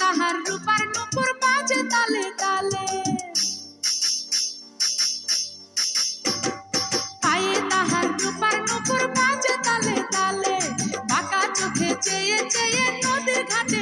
তাহার রূপার নুপুর বাজে তালে তালে। তাহার রূপার নুপুর বাজে তালে তালে। বাঁকা চোখে চেয়ে চেয়ে নদীর ঘাটে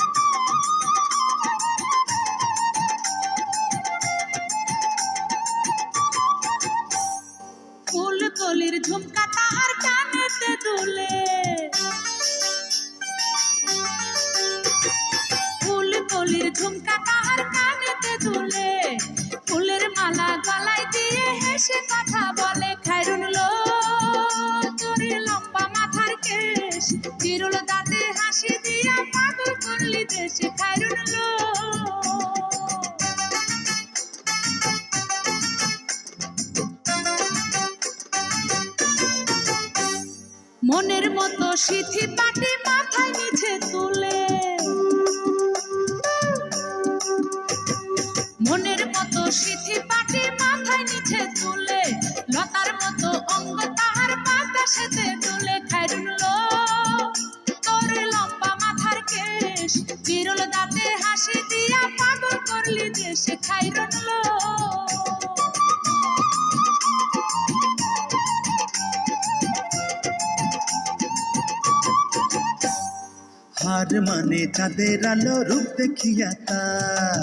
কলির ঝুমকা তাহার কানেতে দুলে। ফুল কলির ঝুমকা তাহার কানেতে দুলে। ফুলের মালা গলায় দিয়ে হেসে কথা বলে খাইরুন লো তোরে লম্বা মাথার কেশ। চিরুল দাঁতে হাসি দিয়া পাগল করলি দেশে খাইরুন মনের মতো সিথি পাটি মাথায় নিচে তুলে। মনের মতো সিথি পাটি মাথায় নিচে তুলে। লতার মতো অঙ্গ তাহার বাতাসেতে তুলে খাইরুন লো তোরে লম্বা মাথার কেশ চিরল দাঁতে হাসি দিয়া পাগল করলি দেশে খাইরুন হার মানে চাঁদের আলো, রূপ দেখিয়া তার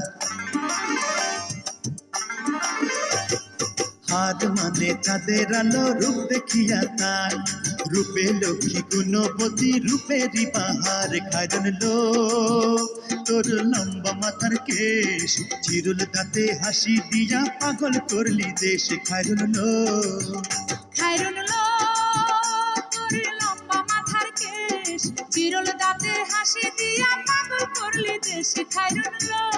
হার মানে চাঁদের আলো, রূপ দেখিয়া তার রূপে লক্ষ্মী গুণপতি রূপেরই বাহার খায়রন লো তোর লম্বা মাথার কেশ, চিরুল দাঁতে হাসি দিয়া পাগল করলি দেশ খায়রন লো খাইরুন কেশ চিরল দাঁতে